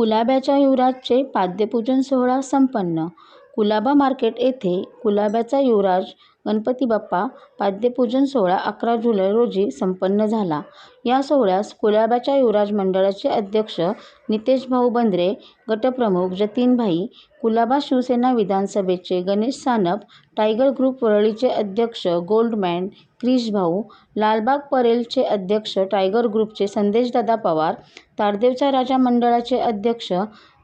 कुलाब्याच्या युवराजचे पाद्यपूजन सोहळा संपन्न. कुलाबा मार्केट येथे कुलाब्याचा युवराज गणपती बाप्पा पाद्यपूजन सोहळा अकरा जुलै रोजी संपन्न झाला. या सोहळ्यास कुलाब्याच्या युवराज मंडळाचे अध्यक्ष नितेशभाऊ बंद्रे गटप्रमुख जतीनभाई कुलाबा शिवसेना विधानसभेचे गणेश सानप टायगर ग्रुप वरळीचे अध्यक्ष गोल्डमॅन क्रिशभाऊ लालबाग परेलचे अध्यक्ष टायगर ग्रुपचे संदेशदादा पवार ताडदेवचा राजा मंडळाचे अध्यक्ष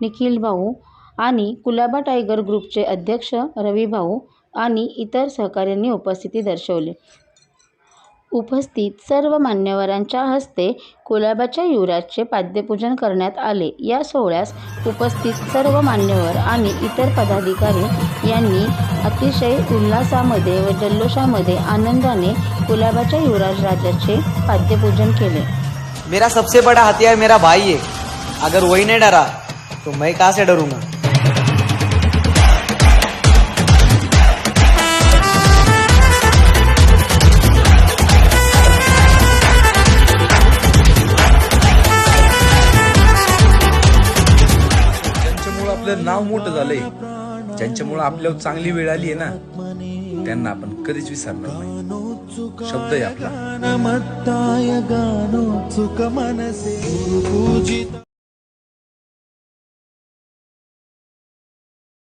निखिल भाऊ आणि कुलाबा टायगर ग्रुपचे अध्यक्ष रवीभाऊ आणि इतर सहकाऱ्यांनी उपस्थिती दर्शवली. उपस्थित सर्व मान्यवरांच्या हस्ते कुलाबाच्या युवराजचे पाद्यपूजन करण्यात आले. या सोहळ्यास उपस्थित सर्व मान्यवर आणि इतर पदाधिकारी यांनी अतिशय उल्हासामध्ये व जल्लोषामध्ये आनंदाने कुलाबाच्या युवराज राजाचे पाद्यपूजन केले. मेरा सबसे बड़ा हथियार मेरा भाई है. अगर वही नहीं डरा तो मैं कहाँ से डरूंगा? नाव मोठं झालंय. ज्यांच्यामुळं आपल्यावर चांगली वेळ आली आहे ना त्यांना आपण कधीच विसरणार नाही. शब्द आहे आपला.